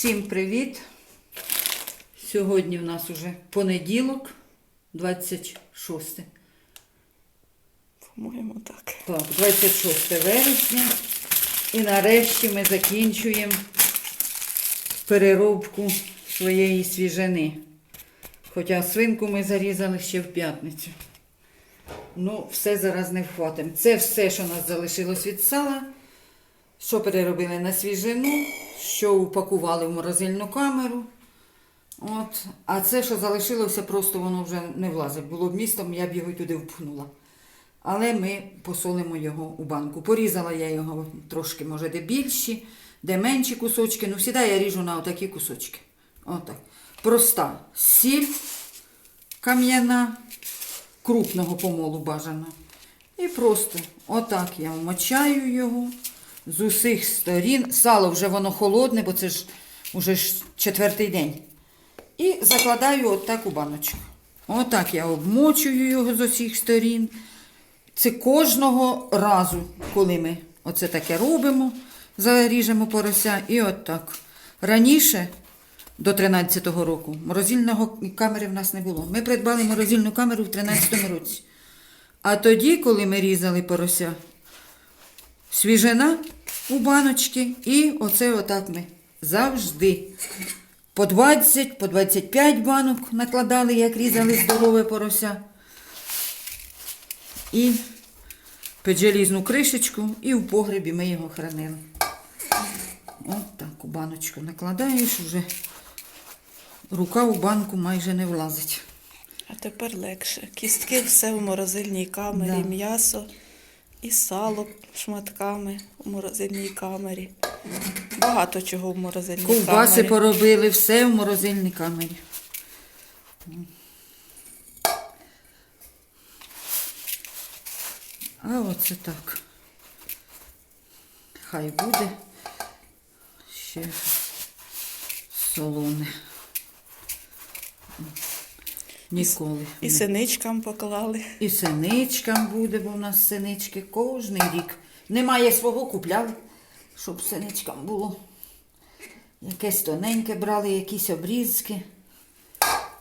Всім привіт! Сьогодні в нас уже понеділок, 26. По-моєму, так. Так, 26 вересня. І нарешті ми закінчуємо переробку своєї свіжини. Хоча свинку ми зарізали ще в п'ятницю. Ну, все зараз не вхватимо. Це все, що у нас залишилось від сала, що переробили на свіжину, що упакували в морозильну камеру. От. А це, що залишилося, просто воно вже не влазить. Було б містом, я б його туди впхнула. Але ми посолимо його у банку. Порізала я його трошки, може, де більші, де менші кусочки. Ну, завжди я ріжу на отакі кусочки. Отак. Проста сіль кам'яна, крупного помолу бажано. І просто отак я вмочаю його з усіх сторін. Сало вже воно холодне, бо це ж уже ж четвертий день. І закладаю отак у баночку. Отак я обмочую його з усіх сторін. Це кожного разу, коли ми оце таке робимо, заріжемо порося і отак. Раніше, до 13-го року, морозильного камери в нас не було. Ми придбали морозильну камеру в 13-му році. А тоді, коли ми різали порося, свіжина у баночки, і оце отак ми завжди. По 20, по 25 банок накладали, як різали здорове порося. І під желізну кришечку, і в погребі ми його хранили. От так у баночку накладаєш, вже рука у банку майже не влазить. А тепер легше. Кістки все в морозильній камері, Да. м'ясо і сало шматками у морозильній камері. Багато чого в морозильній Ковбаси камері. поробили, все в морозильній камері. А оце так. Хай буде ще солоне. Ніколи. І синичкам поклали. і синичкам буде, бо в нас синички кожний рік. Немає свого купляли, щоб синичкам було. Якесь тоненьке брали, якісь обрізки.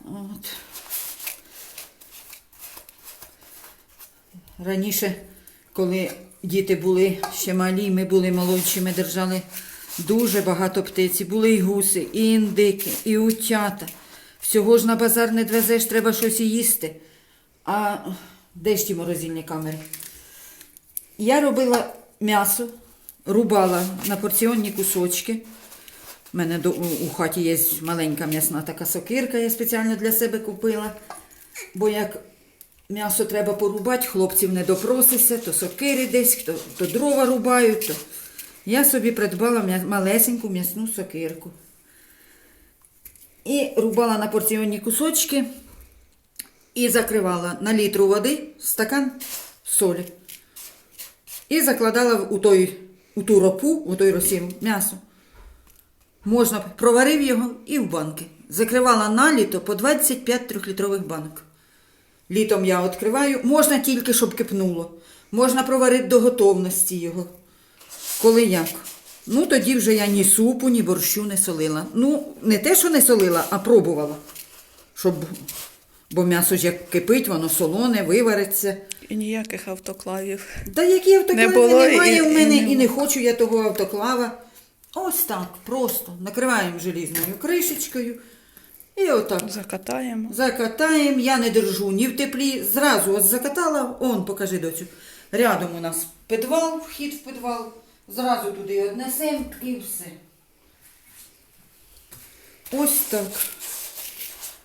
От. Раніше, коли діти були ще малі, ми були молодші, ми держали дуже багато птиці. Були і гуси, і індики, і утята. Всього ж на базар не двезеш, треба щось і їсти. А де ж ті морозильні камери? Я робила м'ясо, рубала на порціонні кусочки. У мене у хаті є маленька м'ясна така сокирка, я спеціально для себе купила. Бо як м'ясо треба порубати, хлопців не допросишся, то сокири десь, то, то дрова рубають. То... Я собі придбала малесеньку м'ясну сокирку. І рубала на порціонні кусочки і закривала на літру води стакан солі. І закладала у, той, у ту ропу, у той розсіл м'ясо. Можна проварив його і в банки. Закривала на літо по 25 трьохлітрових банок. Літом я відкриваю, можна тільки, щоб кипнуло. Можна проварити до готовності його. Коли як? Ну, тоді вже я ні супу, ні борщу не солила. Ну, не те, що не солила, а пробувала. Щоб... Бо м'ясо ж як кипить, воно солоне, вивариться. І ніяких автоклавів. Та які автоклави Не було немає і- в і мене, не і не хочу я того автоклава. Ось так, просто накриваємо желізною кришечкою. І отак Закатаємо. закатаємо. Я не держу ні в теплі. Зразу ось закатала, он, покажи доцю. Рядом у нас підвал, вхід в підвал. Зразу туди однесемо і все. Ось так.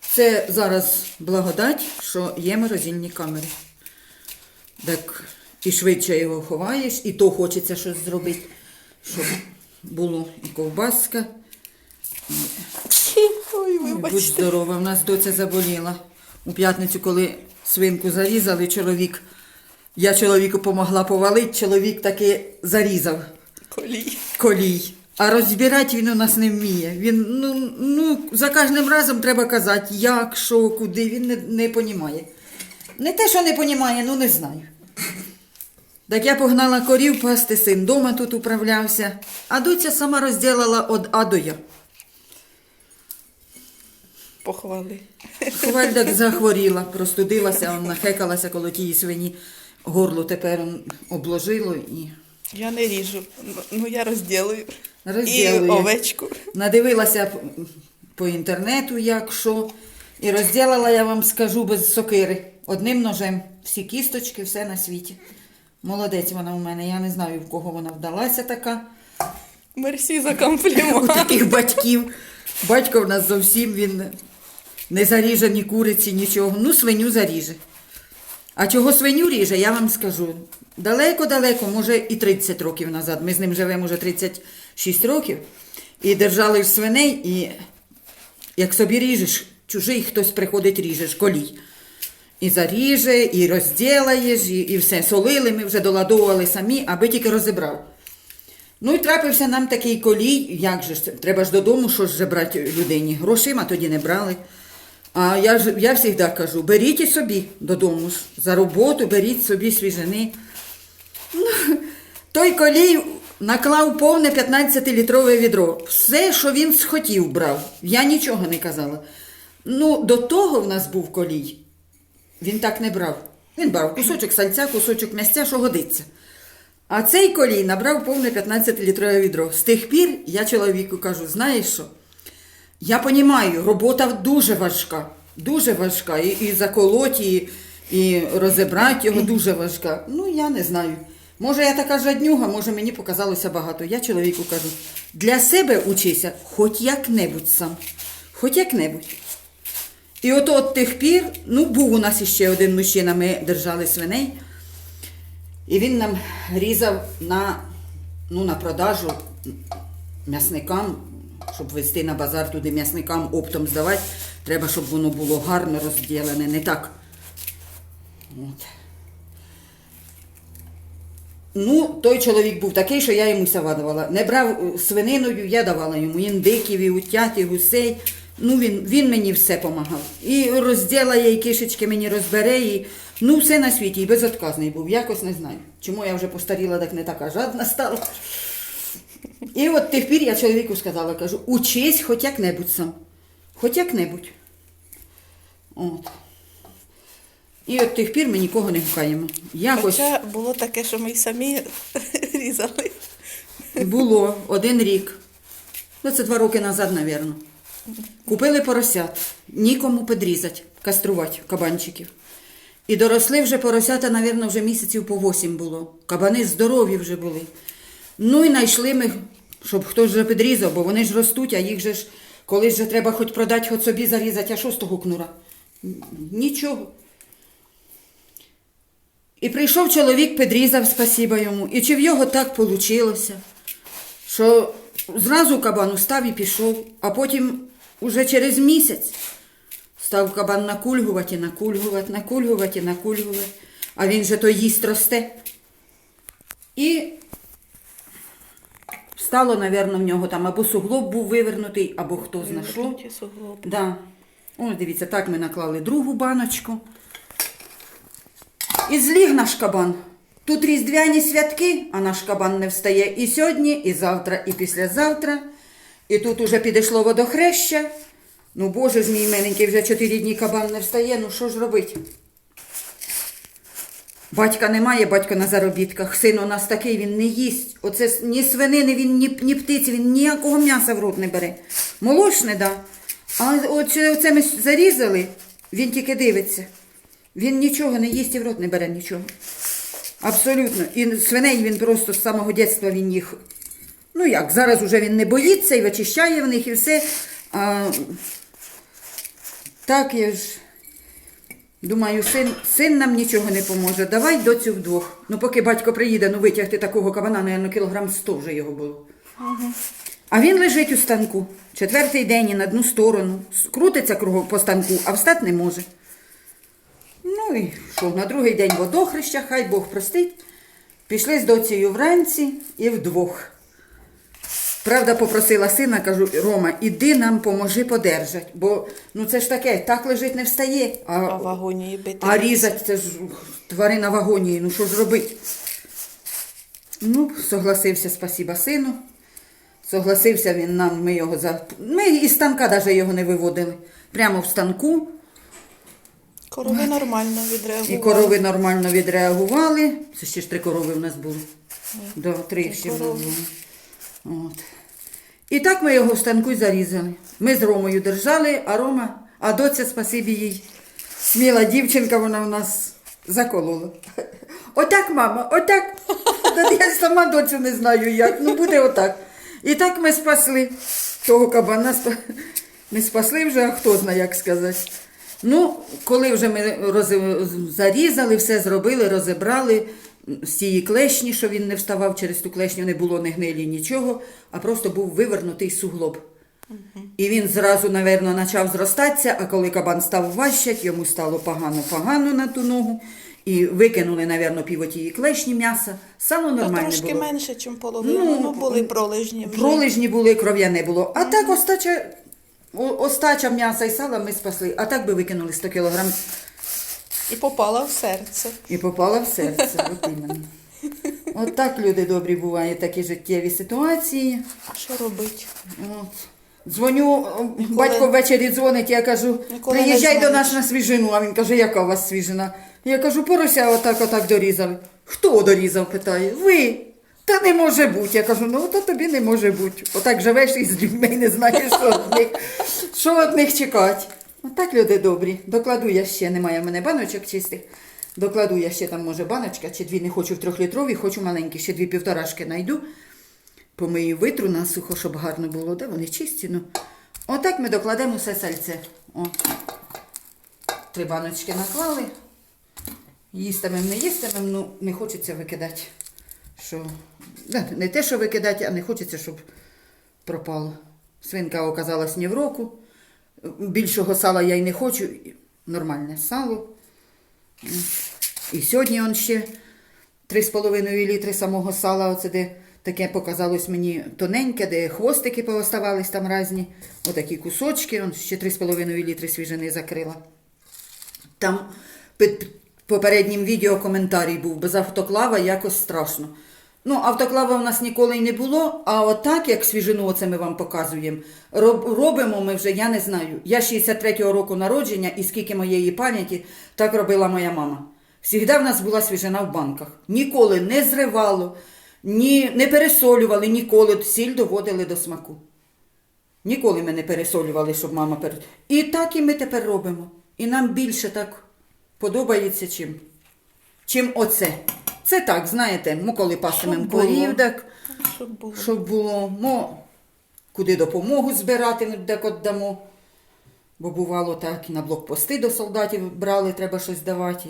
Це зараз благодать, що є морозильні камери. Так і швидше його ховаєш, і то хочеться щось зробити, щоб було і ковбаска. Ой, Будь здорова, в нас доця заболіла. У п'ятницю, коли свинку зарізали, чоловік. Я чоловіку допомогла повалити, чоловік таки зарізав Колій. колій. А розбирати він у нас не вміє. Він ну, ну, за кожним разом треба казати, як, що, куди. Він не, не понімає. Не те, що не понімає, ну не знаю. Так я погнала корів пасти, син дома тут управлявся, а доця сама розділила від А до Я. Похвали. Хвальдак захворіла, простудилася, он нахекалася коло тієї свині. Горло тепер обложило і Я не ріжу. Ну я розділую. І овечку. Надивилася по інтернету, як що. І розділила, я вам скажу, без сокири. Одним ножем. Всі кісточки, все на світі. Молодець вона у мене. Я не знаю, в кого вона вдалася така. Мерсі за У таких батьків. Батько в нас зовсім він не заріже ні куриці, нічого. Ну, свиню заріже. А чого свиню ріже, я вам скажу. Далеко-далеко, може і 30 років назад. Ми з ним живемо вже 36 років. І держали свиней, і як собі ріжеш, чужий хтось приходить, ріжеш, колій. І заріже, і розділаєш, і, і все. Солили ми вже доладовували самі, аби тільки розібрав. Ну і трапився нам такий колій, як же ж, треба ж додому щось же брати людині. Грошима тоді не брали. А я ж я завжди кажу, беріть собі додому. За роботу беріть собі свіжини. Ну, той колій наклав повне 15-літрове відро. Все, що він схотів, брав. Я нічого не казала. Ну, до того в нас був колій. Він так не брав. Він брав кусочок сальця, кусочок м'ясця, що годиться. А цей колій набрав повне 15-літрове відро. З тих пір я чоловіку кажу: знаєш що? Я розумію, робота дуже важка, дуже важка. І, і заколоть, і, і розібрати його дуже важка. Ну, я не знаю. Може, я така жаднюга, може, мені показалося багато. Я чоловіку кажу, для себе учися хоч як-небудь сам. Хоч як-небудь. І от от тих пір, ну, був у нас іще один мужчина, ми держали свиней. І він нам різав на, ну, на продажу м'ясникам, щоб везти на базар туди м'ясникам оптом здавати. Треба, щоб воно було гарно розділене, не так. От. Ну, той чоловік був такий, що я йому давала. Не брав е, свининою, я давала йому індиків, і утят, і гусей. Ну, він, він мені все допомагав. І розділає, і кишечки мені розбере, і ну, все на світі, і безотказний був. Якось не знаю. Чому я вже постаріла, так не така жадна стала. І от тих пір я чоловіку сказала, кажу, учись хоч як-небудь сам. Хоч як-небудь. От. І от тих пір ми нікого не гукаємо. Якось Хоча було таке, що ми й самі різали. було один рік. Ну, це два роки назад, мабуть. Купили поросят, нікому підрізати, каструвати кабанчиків. І доросли вже поросята, мабуть, вже місяців по 8 було. Кабани здорові вже були. Ну і знайшли ми, щоб хтось вже підрізав, бо вони ж ростуть, а їх же ж колись же треба хоч продати, хоч собі зарізати, а що з того кнура? Нічого. І прийшов чоловік, підрізав, спасіба йому. І чи в його так вийшло, що зразу кабан устав і пішов, а потім уже через місяць став кабан накульгувати, накульгувати, накульгувати, накульгувати. А він же то їсть росте. І стало, напевно, в нього там або суглоб був вивернутий, або хто зна що. Вернуті суглоби. Да. Ось дивіться, так ми наклали другу баночку. І зліг наш кабан. Тут різдвяні святки, а наш кабан не встає і сьогодні, і завтра, і післязавтра. І тут уже підійшло водохреща. Ну, Боже ж мій миленький, вже чотири дні кабан не встає, ну що ж робить? Батька немає, батько на заробітках. Син у нас такий, він не їсть. Оце ні свинини, він ні, ні птиці, він ніякого м'яса в рот не бере. Молочне, да. А оце, ми зарізали, він тільки дивиться. Він нічого не їсть і в рот не бере нічого. Абсолютно. І свиней він просто з самого дитинства він їх. Ну як, зараз уже він не боїться і вичищає в них і все. А, так я ж. Думаю, син, син нам нічого не поможе. Давай доцю вдвох. Ну, поки батько приїде, ну витягти такого кабана, наверное, кілограм 100 вже його було. А він лежить у станку. Четвертий день і на одну сторону. Крутиться кругом по станку, а встати не може. Ну і що, на другий день водохреща, хай Бог простить. Пішли з доцією вранці і вдвох. Правда, попросила сина, кажу, Рома, іди нам поможи подержать, бо ну це ж таке, так лежить не встає. А в агонії бити. А різать це ж тварина в агонії, ну що ж робить? Ну, согласився, спасіба сину. Согласився він нам, ми його за. Ми із станка навіть його не виводили. Прямо в станку. Корови нормально відреагували. І корови нормально відреагували. Це ще ж три корови в нас були. Да, три ще було. От. І так ми його в станку й зарізали. Ми з Ромою держали, а Рома, а доця, спасибі їй, сміла дівчинка, вона в нас заколола. Отак, мама, отак. Я сама доцю не знаю як. Ну буде отак. І так ми спасли того кабана. Не спасли вже, а хто знає, як сказати. Ну, коли вже ми роз- зарізали, все зробили, розібрали з цієї клешні, що він не вставав через ту клешню, не було ні гнилі, нічого, а просто був вивернутий суглоб. І він зразу, напевно, почав зростатися, а коли кабан став ващать, йому стало погано-погано на ту ногу. І викинули, напевно, пів тієї клешні м'яса. Сало Ну, нормальне трошки було. менше, ніж половину. Ну, були пролежні вже. Пролежні були, кров'яне було. А так остача, остача м'яса і сала ми спасли. А так би викинули 100 кілограм І попала в серце. і попала в серце. От іменно. От так люди добрі бувають, такі життєві ситуації. Що робить? От. Дзвоню, батько ввечері дзвонить, я кажу, Ніколи приїжджай до нас на свіжину, а він каже, яка у вас свіжина? Я кажу, порося отак, отак дорізали. Хто дорізав? питає. Ви. Та не може бути. Я кажу, ну то тобі не може бути. Отак живеш із людьми і не знаєш, що від них, що від них чекати. Отак люди добрі. Докладу я ще, немає в мене баночок чистих. Докладу я ще там, може, баночка, чи дві не хочу в трьохлітрові, хочу маленькі, ще дві півторашки знайду. Помию витру насухо, щоб гарно було, де вони чисті. Ну. Отак ми докладемо все сальце. О. Три баночки наклали. Їстимем, не їстимем, ну не хочеться викидати. Що... Не те, що викидати, а не хочеться, щоб пропало. Свинка оказалась ні в року. Більшого сала я й не хочу. Нормальне сало. І сьогодні он ще 3,5 літри самого сала, оце де таке показалось мені тоненьке, де хвостики пооставались там різні. Отакі кусочки, он ще 3,5 літри свіжини закрила. Там під попереднім відео коментарій був, без автоклава якось страшно. Ну, автоклава в нас ніколи й не було, а отак, як свіжину, оце ми вам показуємо, робимо ми вже, я не знаю. Я 63-го року народження, і скільки моєї пам'яті, так робила моя мама. Всігда в нас була свіжина в банках. Ніколи не зривало, ні, не пересолювали, ніколи сіль доводили до смаку. Ніколи ми не пересолювали, щоб мама перед. І так і ми тепер робимо. І нам більше так подобається, чим, чим оце. Це так, знаєте, ми коли пастимем Щоб корів, так, Щоб було. щоб було, мо, куди допомогу збирати, ми так дамо. Бо бувало так, і на блокпости до солдатів брали, треба щось давати.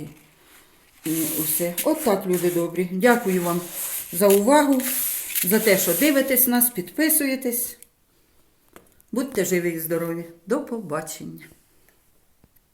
І усе. От так, люди добрі. Дякую вам за увагу, за те, що дивитесь нас, підписуєтесь. Будьте живі і здорові. До побачення.